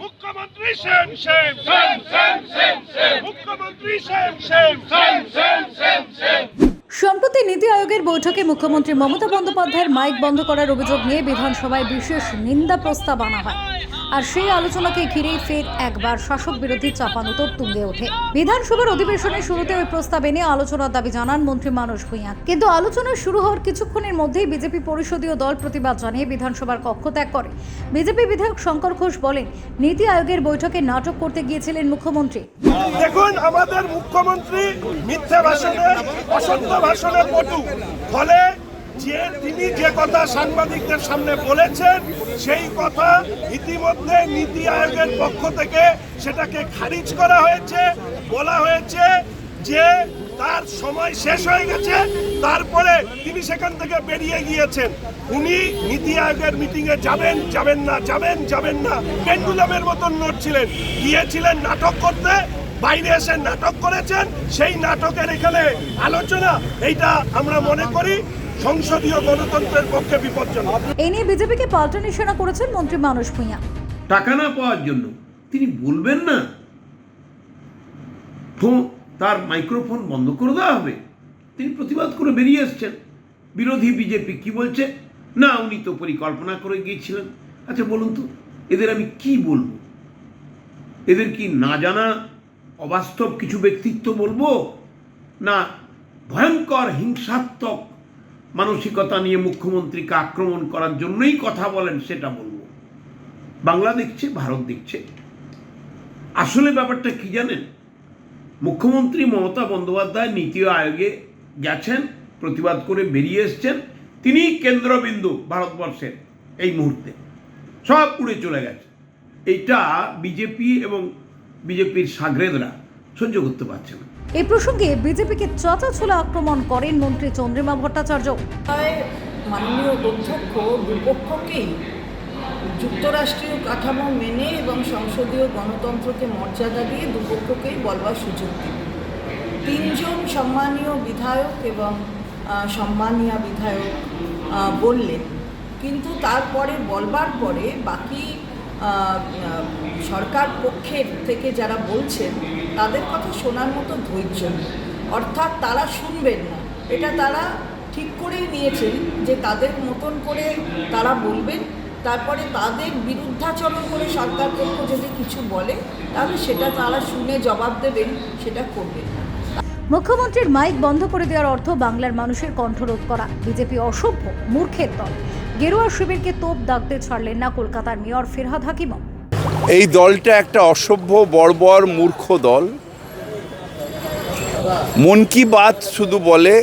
মুখ্যমন্ত্রী same same মুখ্যমন্ত্রী same same সম্প্রতি আয়োগের বৈঠকে মুখ্যমন্ত্রী মমতা বন্দ্যোপাধ্যায়ের মাইক বন্ধ করার অভিযোগ নিয়ে বিধানসভায় বিশেষ নিন্দা প্রস্তাব আনা হয়। আর সেই আলোচনাকে ঘিরেই ফের একবার শাসক বিরোধী চাপানুতর তুঙ্গে ওঠে। বিধানসভার অধিবেশনের শুরুতে ওই প্রস্তাব এনে আলোচনার দাবি জানান মন্ত্রী মানস ভূঁইয়া। কিন্তু আলোচনা শুরু হওয়ার কিছুক্ষণের মধ্যেই বিজেপি পরিষদীয় দল প্রতিবাদ জানিয়ে বিধানসভার কক্ষ ত্যাগ করে। বিজেপি বিধায়ক শঙ্কর ঘোষ বলেন, নীতি আয়োগের বৈঠকে নাটক করতে গিয়েছিলেন মুখ্যমন্ত্রী। দেখুন, আমাদের মুখ্যমন্ত্রী মিথ্যা ভাষণে, অসত্য ভাষণে পটু। ফলে যে তিনি যে কথা সাংবাদিকদের সামনে বলেছেন, সেই কথা ইতিমধ্যে নীতি আয়োগের পক্ষ থেকে সেটাকে খারিজ করা হয়েছে, বলা হয়েছে যে তার সময় শেষ হয়ে গেছে, তারপরে তিনি সেখান থেকে বেরিয়ে গিয়েছেন। উনি নীতি আয়োগের মিটিংয়ে যাবেন যাবেন না, যাবেন যাবেন না। পেন্ডুলামের মতন নড়ছিলেন, গিয়েছিলেন নাটক করতে বাইরে এসে নাটক করেছেন সেই নাটকের এখানে আলোচনা এইটা আমরা মনে করি সংসদীয় গণতন্ত্রের পক্ষে বিপজ্জনক। এই নিয়ে বিজেপিকে পাল্টা নিশানা করেছেন মন্ত্রী মানস ভূঁইয়া টাকা না পাওয়ার জন্য। তিনি বলবেন না? ফোন তার মাইক্রোফোন বন্ধ করে দেওয়া হবে। তিনি প্রতিবাদ করে বেরিয়ে এসছেন। বিরোধী বিজেপি কি বলছে? না উনি তো পরিকল্পনা করে গিয়েছিলেন। আচ্ছা বলুন তো এদের আমি কি বলব? এদের কি না জানা অবাস্তব কিছু ব্যক্তিত্ব বলব? না, ভয়ঙ্কর, হিংসাত্মক মানসিকতা নিয়ে মুখ্যমন্ত্রীকে আক্রমণ করার জন্যই কথা বলেন, সেটা বলব। বাংলা দেখছে, ভারত দেখছে। আসলে ব্যাপারটা কি জানেন? মুখ্যমন্ত্রী মমতা বন্দ্যোপাধ্যায় নীতি আয়োগে গেছেন, প্রতিবাদ করে বেরিয়ে এসছেন। তিনি কেন্দ্রবিন্দু ভারতবর্ষের এই মুহূর্তে। সব উড়ে চলে গেছে। এইটা বিজেপি এবং বিজেপির সাগরেদরা সহ্য করতে পারছে না। এই প্রসঙ্গে বিজেপিকে চাচাছোলা আক্রমণ করেন মন্ত্রী চন্দ্রিমা ভট্টাচার্য। মাননীয় অধ্যক্ষ দুপক্ষকেই যুক্তরাষ্ট্রীয় কাঠামো মেনে এবং সংসদীয় গণতন্ত্রকে মর্যাদা দিয়ে দুপক্ষকেই বলবার সুযোগ দিন তিনজন সম্মানীয় বিধায়ক এবং সম্মানীয় বিধায়ক বললেন। কিন্তু তারপরে বলবার পরে বাকি সরকার পক্ষের থেকে যারা বলছেন, তাদের কথা শোনার মতো ধৈর্য অর্থাৎ তারা শুনবেন না। এটা তারা ঠিক করেই নিয়েছেন যে তাদের মতন করে তারা বলবেন, তারপরে তাদের বিরুদ্ধাচরণ করে সরকার পক্ষ যদি কিছু বলে, তাহলে সেটা তারা শুনে জবাব দেবেন, সেটা করবেন মুখ্যমন্ত্রীর মাইক বন্ধ করে দেওয়ার অর্থ বাংলার মানুষের কণ্ঠরোধ করা। বিজেপি অসভ্য, মূর্খের দল। গেরুয়া শিবিরকে তোপ দাগতে ছাড়লেন না কলকাতার মেয়র ফিরহাদ হাকিমও। এই দলটা একটা অসভ্য, বর্বর, মূর্খ দল। মন কি বাত শুধু বলে,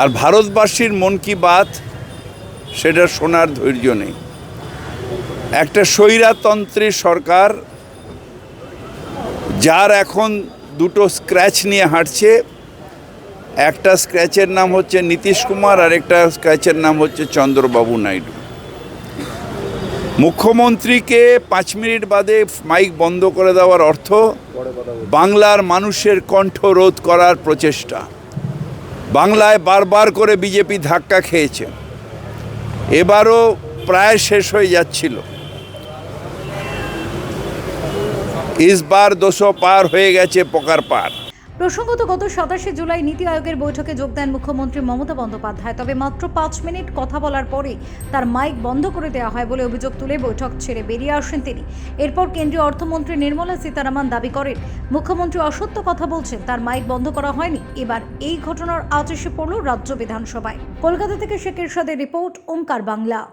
আর ভারতবাসীর মন কি বাত, সেটা শোনার ধৈর্য নেই। একটা স্বৈরাতন্ত্রী সরকার, যার এখন দুটো স্ক্র্যাচ নিয়ে হাঁটছে একটা স্ক্র্যাচের নাম হচ্ছে নীতিশ কুমার আর একটা স্ক্র্যাচের নাম হচ্ছে চন্দ্রবাবু নাইডু। মুখ্যমন্ত্রীকে পাঁচ মিনিট বাদে মাইক বন্ধ করে দেওয়ার অর্থ, বাংলার মানুষের কণ্ঠ রোধ করার প্রচেষ্টা। বাংলায় বারবার করে বিজেপি ধাক্কা খেয়েছে। এবারও প্রায় শেষ হয়ে যাচ্ছিল। ইসবার দুশো পার হয়ে গেছে পোকার পার প্রসঙ্গত, গত সাতাশে জুলাই নীতি আয়োগের বৈঠকে যোগ দেন মুখ্যমন্ত্রী মমতা বন্দ্যোপাধ্যায়। তবে মাত্র পাঁচ মিনিট কথা বলার পরে তার মাইক বন্ধ করে দেওয়া হয় বলে অভিযোগ তুলে বৈঠক ছেড়ে বেরিয়ে আসেন তিনি। এরপর কেন্দ্রীয় অর্থমন্ত্রী নির্মলা সীতারামন দাবি করেন, মুখ্যমন্ত্রী অসত্য কথা বলছেন, তার মাইক বন্ধ করা হয়নি। এবার এই ঘটনার আজ এসে পড়ল রাজ্য বিধানসভায়। কলকাতা থেকে শেখ এরশাদের রিপোর্ট ওঙ্কার বাংলা।